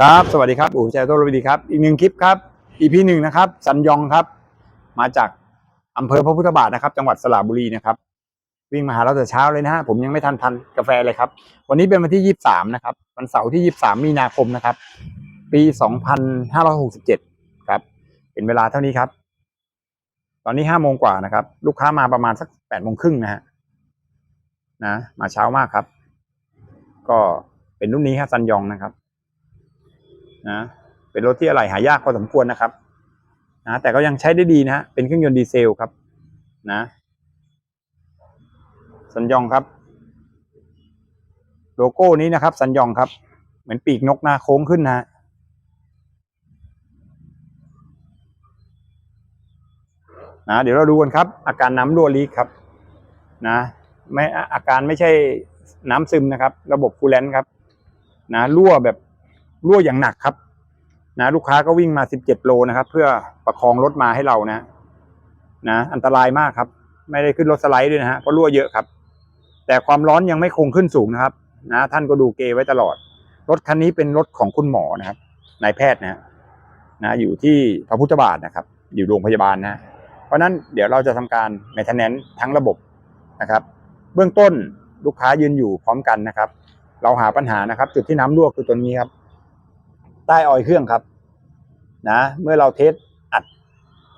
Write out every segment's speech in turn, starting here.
ครับสวัสดีครับอู๋แชร์โต้รบดีครับอีกหนึ่งคลิปครับ EP หนึ่งนะครับสันยองครับ มาจากอำเภอพระพุทธบาทนะครับ จังหวัดสระบุรีนะครับ วิ่งมาหาเราแต่เช้าเลยนะฮะผมยังไม่ทันทันกาแฟเลยครับ วันนี้เป็นวันที่ยี่สามนะครับวันเสาร์ที่ยี่สามมีนาคมนะครับ ปีสองพันห้าร้อยหกสิบเจ็ดครับ เป็นเวลาเท่านี้ครับ ตอนนี้ห้าโมงกว่านะครับ ลูกค้ามาประมาณสักแปดโมงครึ่งนะฮะนะ มาเช้ามากครับ ก็เป็นรุ่นนี้ครับซันยองนะครับ นะเป็นรถที่อะไหล่หายากพอสมควรนะครับนะแต่ก็ยังใช้ได้ดีนะฮะเป็นเครื่องยนต์ดีเซลครับ นะสัญญองครับ โลโก้นี้นะครับ สัญญองครับ เหมือนปีกนกนะโค้งขึ้นนะนะเดี๋ยวเราดูกันครับ อาการน้ำรั่วลีกครับ นะไม่อาอาการไม่ใช่น้ำซึมนะครับ ระบบคูลแลนต์ครับ นะรั่วแบบ รั่วอย่างหนักครับนะลูกค้าก็วิ่งมา 17 โลนะครับ เพื่อประคองรถมาให้เรานะ นะอันตรายมากครับ ไม่ได้ขึ้นรถสไลด์ด้วยนะฮะเพราะรั่วเยอะครับ แต่ความร้อนยังไม่คงขึ้นสูงนะครับ นะ ท่านก็ดูเกไว้ตลอด รถคันนี้เป็นรถของคุณหมอนะครับนายแพทย์นะฮะนะอยู่ที่พระพุทธบาทนะครับ อยู่โรงพยาบาลนะ เพราะฉะนั้นเดี๋ยวเราจะทำการ maintenance ทั้งระบบนะครับ เบื้องต้นลูกค้ายืนอยู่พร้อมกันนะครับ เราหาปัญหานะครับ จุดที่น้ำรั่วคือตัวนี้ครับ ใต้ออยเครื่องครับ นะ เมื่อเราเทสอัด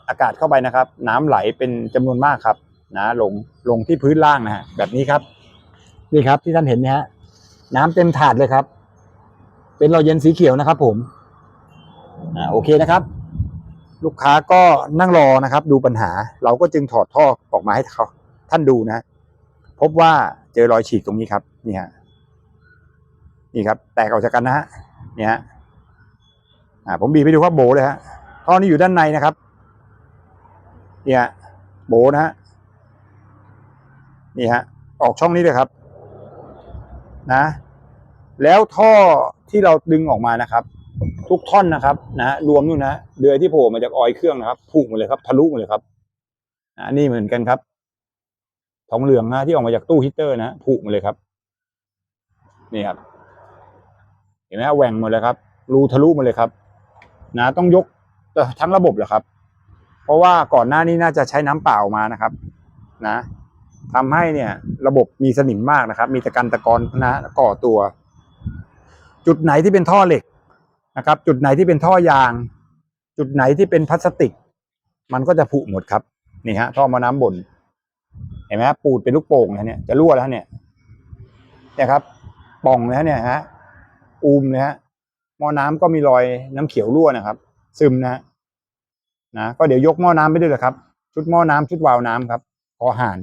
อากาศเข้าไปนะครับ น้ำไหลเป็นจำนวนมากครับ นะลงลงที่พื้นล่างนะฮะแบบนี้ครับ นี่ครับที่ท่านเห็นนี่ฮะน้ำเต็มถาดเลยครับ เป็นรอยเย็นสีเขียวนะครับ ผมอ่าโอเคนะครับ ลูกค้าก็นั่งรอนะครับ ดูปัญหาเราก็จึงถอดท่อออกมาให้เขาท่านดูนะ พบว่าเจอรอยฉีกตรงนี้ครับ นี่ฮะนี่ครับ แตกออกจากกันนะฮะนี่ฮะ อ่าผมบีบไปดูครับโบเลยฮะท่อนี้อยู่ด้านในนะครับ เนี่ยโบนะฮะนี่ฮะออกช่องนี้เลยครับ นะ แล้วท่อที่เราดึงออกมานะครับ ทุกท่อนนะครับ นะรวมนู่นนะเดือยที่โผล่มาจากออยเครื่องนะครับพุ่งหมดเลยครับ ทะลุหมดเลยครับอันนี้เหมือนกันครับทองเหลืองนะที่ออกมาจากตู้ฮีตเตอร์นะพุ่งหมดเลยครับ นี่ครับ เห็นไหมแหว่งหมดเลยครับ รูทะลุหมดเลยครับ นะต้องยกทั้งระบบเหรอครับ เพราะว่าก่อนหน้านี้น่าจะใช้น้ำเปล่ามานะครับ นะทำให้เนี่ยระบบมีสนิมมากนะครับ มีตะกันตะกอนนะก่อตัว จุดไหนที่เป็นท่อเหล็กนะครับ จุดไหนที่เป็นท่อยาง จุดไหนที่เป็นพลาสติก มันก็จะผุหมดครับนี่ฮะท่อมาน้ำบนเห็นไหมฮะปูดเป็นลูกโป่งนะเนี่ยจะรั่วแล้วเนี่ยเนี่ยครับป่องเลยฮะเนี่ยฮะอูมเลยฮะ หม้อน้ำก็มีรอยน้ำเขียวรั่วนะครับ ซึมนะฮะนะก็เดี๋ยวยกหม้อน้ำไปด้วยเลยครับ ชุดหม้อน้ำชุดวาล์วน้ำครับคอห่าน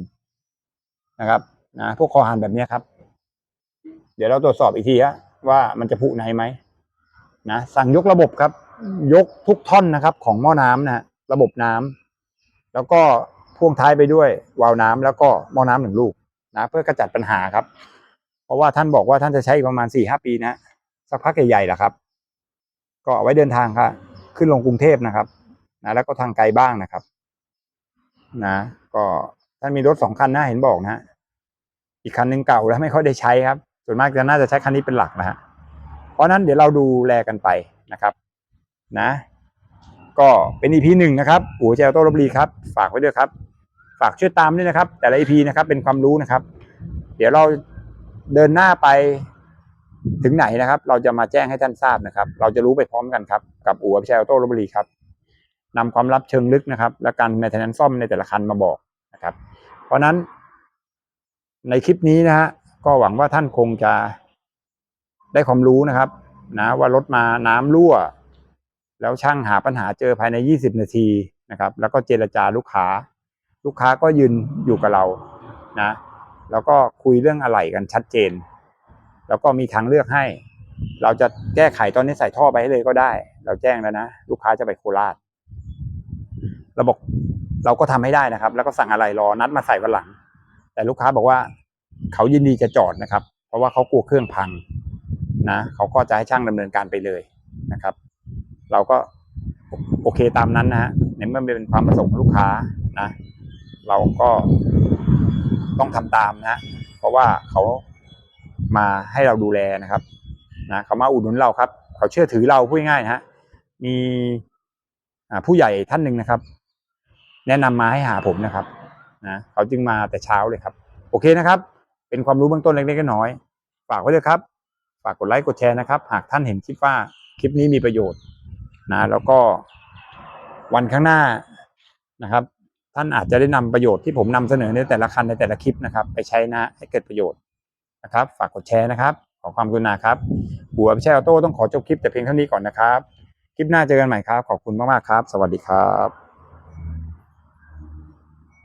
นะครับนะพวกคอห่านแบบนี้ครับ เดี๋ยวเราตรวจสอบอีกทีฮะว่ามันจะผุในไหมนะสั่งยกระบบครับ ยกทุกท่อนนะครับ ของหม้อน้ำนะฮะระบบน้ำแล้วก็พ่วงท้ายไปด้วยวาล์วน้ำแล้วก็หม้อน้ำหนึ่งลูกนะเพื่อกระจัดปัญหาครับ เพราะว่าท่านบอกว่าท่านจะใช้ประมาณสี่ห้าปีนะ สักพักใหญ่ๆแหละครับ ก็เอาไว้เดินทางครับขึ้นลงกรุงเทพนะครับนะแล้วก็ทางไกลบ้างนะครับ นะ ก็ท่านมีรถสองคันนะเห็นบอกนะอีกคันหนึ่งเก่าแล้วไม่ค่อยได้ใช้ครับ ส่วนมากจะน่าจะใช้คันนี้เป็นหลักนะฮะเพราะนั้นเดี๋ยวเราดูแลกันไปนะครับ นะ ก็เป็น EP หนึ่งนะครับอู๋เจลโต้ลบบุรีครับ ฝากไว้ด้วยครับ ฝากช่วยตามด้วยนะครับ แต่ละ EP นะครับ เป็นความรู้นะครับ เดี๋ยวเราเดินหน้าไป ถึงไหนนะครับ เราจะมาแจ้งให้ท่านทราบนะครับ เราจะรู้ไปพร้อมกันครับ กับอู่พิชัยออโต้ลบบุรีครับนำความลับเชิงลึกนะครับ และการในแทนซ่อมในแต่ละคันมาบอกนะครับ เพราะฉะนั้น ในคลิปนี้นะฮะก็หวังว่าท่านคงจะได้ความรู้นะครับ นะว่ารถมาน้ำรั่ว แล้วช่างหาปัญหาเจอภายใน 20 นาทีนะครับ แล้วก็เจรจาลูกค้า ลูกค้าก็ยืนอยู่กับเรานะ แล้วก็คุยเรื่องอะไหล่กันชัดเจน แล้วก็มีทางเลือกให้ เราจะแก้ไขตอนนี้ใส่ท่อไปให้เลยก็ได้ เราแจ้งแล้วนะ ลูกค้าจะไปโคราชเราบอกเราก็ทำให้ได้นะครับ แล้วก็สั่งอะไรรอนัดมาใส่วันหลัง แต่ลูกค้าบอกว่า เขายินดีจะจอดนะครับ เพราะว่าเขากลัวเครื่องพังนะเขาก็จะให้ช่างดำเนินการไปเลยนะครับ เราก็โอเคตามนั้นนะฮะในเมื่อเป็นความประสงค์ของลูกค้านะ เราก็ต้องทำตามนะ เพราะว่าเขา มาให้เราดูแลนะครับนะเขามาอุดหนุนเราครับ เขาเชื่อถือเราพูดง่ายนะฮะมีผู้ใหญ่ท่านหนึ่งนะครับ แนะนำมาให้หาผมนะครับนะเขาจึงมาแต่เช้าเลยครับ โอเคนะครับ เป็นความรู้เบื้องต้นเล็กๆน้อยๆฝากไว้ด้วยครับ ฝากกดไลค์กดแชร์นะครับ หากท่านเห็นคลิปว่าคลิปนี้มีประโยชน์นะแล้วก็วันข้างหน้านะครับ ท่านอาจจะได้นำประโยชน์ที่ผมนำเสนอในแต่ละคันในแต่ละคลิปนะครับ ไปใช้นะให้เกิดประโยชน์ นะครับ ฝากกดแชร์นะครับ ขอความกรุณาครับหัวไม่ใช่ออโต้ต้องขอจบคลิปแต่เพียงเท่านี้ก่อนนะครับ คลิปหน้าเจอกันใหม่ครับ ขอบคุณมากๆครับ สวัสดีครับ